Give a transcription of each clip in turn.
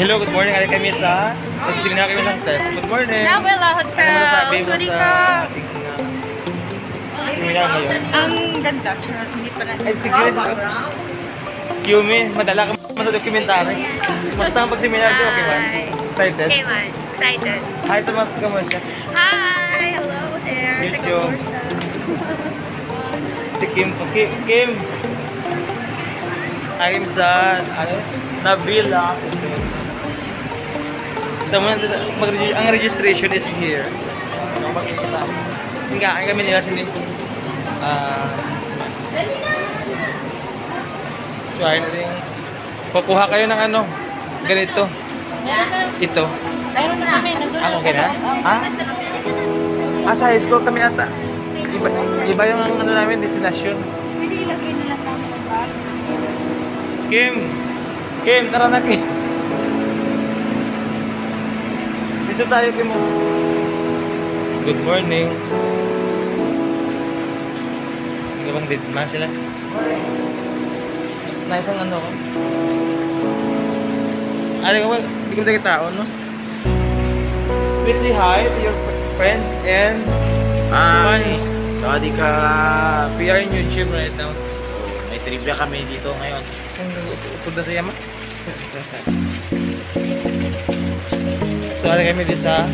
Hello, good morning. Ari kami sa Nagsimina kami ng test. Good morning. Nawela Ano Hotel. Sorry ka. Ang ganda. Charot, hindi pa natin. Ay, tigil madala ka sa dokumentary. Basta ang pag-seminar ko, okay man? Excited? Okay man. Excited. Hi sa mga kaman siya. Hi! Hello there. Taga-Porsche. Si Kim, Kim, Kim. I'm sa, ano, Nabila. Sa mga, mag, ang registration is here. Ano, makikita. Hindi ka, kami nila sini. Ah, so, ayun na rin. Kukuha kayo ng ano, ganito. Ito. Mayroon na kami. Ah, okay na? Ha? Ah, sa high school kami ata. Iba, iba yung ano namin, destination. Pwede ilagay nila bag. Kim! Kim, tara na Kim! Dito tayo Kim. Good morning. Hindi bang dito man sila? Nice ang ano ko. Ano ko? Hindi ko tayo tao, no? Please say hi to your fr- friends and fans. Sawadee ka. We are in YouTube right now. May trivia kami dito ngayon. Upod na sa yama. so, ano kami di sa...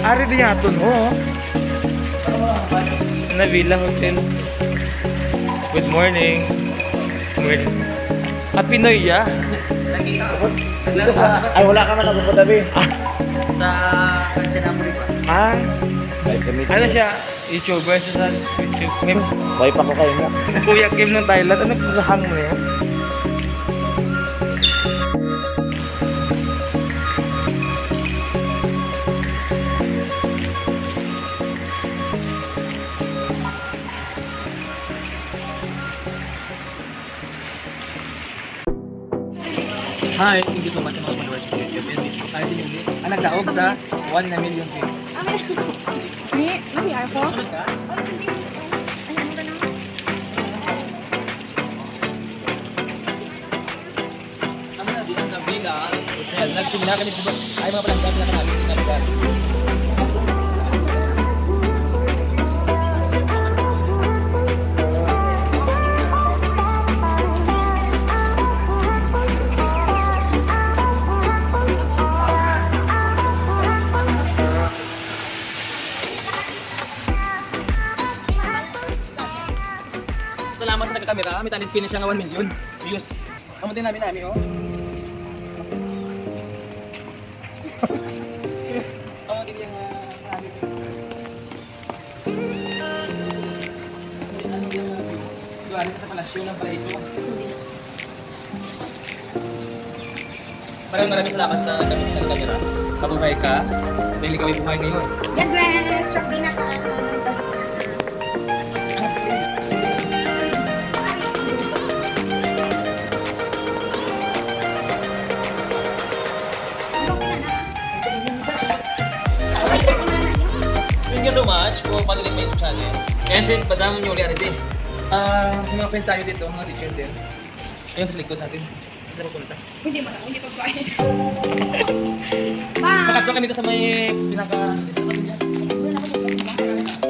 Ari di yaton, oo. Navila Hotel. Good morning. Good Happy New Year. Dito sa... Ay, wala ka man nagpupunta, be. Sa Kanchanaburi pa. Ah, ano siya? YouTuber siya sa YouTube. May Boy pa ko kayo mo. Kuya Kim ng Thailand. Ano kung mo yun? Hi, thank you so much sa mga followers ko YouTube and Facebook. Tayo si Nili. Ang nagdaog sa 1 in a million view. Din ang Nabila Hotel. Nagsimula kami sa ay mga palanggan na kami sa Salamat sa nagkamera. May talent finish nga 1 million views. Kamutin namin namin, oh. Namin. Ano yung galing sa palasyo ng Paraiso. Maraming maraming salamat sa gamit ng kamera. Mabuhay ka. Dahil ay buhay ngayon. Yan, Glenn. Stroke din ako. Much for panonood my YouTube channel. And since padamo nyo ulit din. Ah, yung mga friends tayo dito, mga teacher din. Ayun sa likod natin. Ano ba punta? Hindi mo na, hindi pa bayas. Bye! Makatlo kami dito sa may pinaka... Thank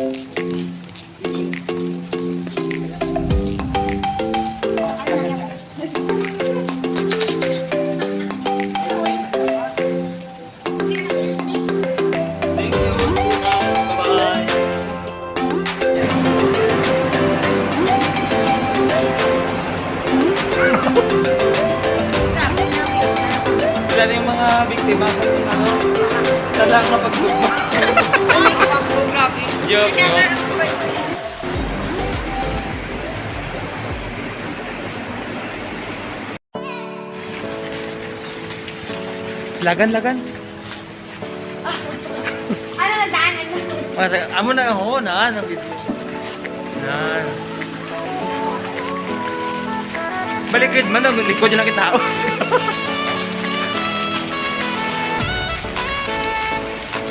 mga biktima sa ano, talang na pagtugma. Ay, wag ko, grabe. Joke. nga, Lagan, lagan. Ano na daanan amo na ako na, video. Yan. Balikid man, ang likod yung lang tao.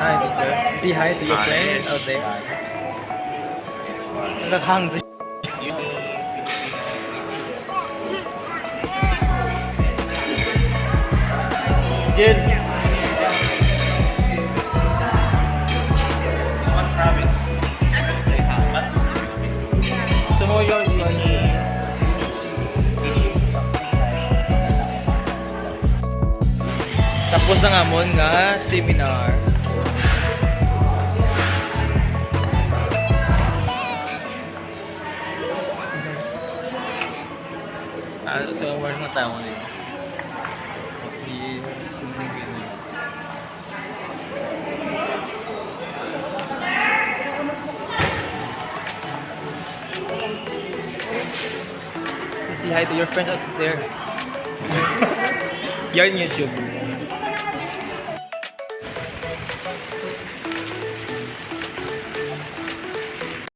Hi, teacher. Say hi to your friends out there. Nag-hungry. Jill. What province? Say ha. That's So, yun, yun. Tapos na nga mo nga seminar. Ah, so, wala mga tao dito. Say hi to your friends out there. You're on YouTube.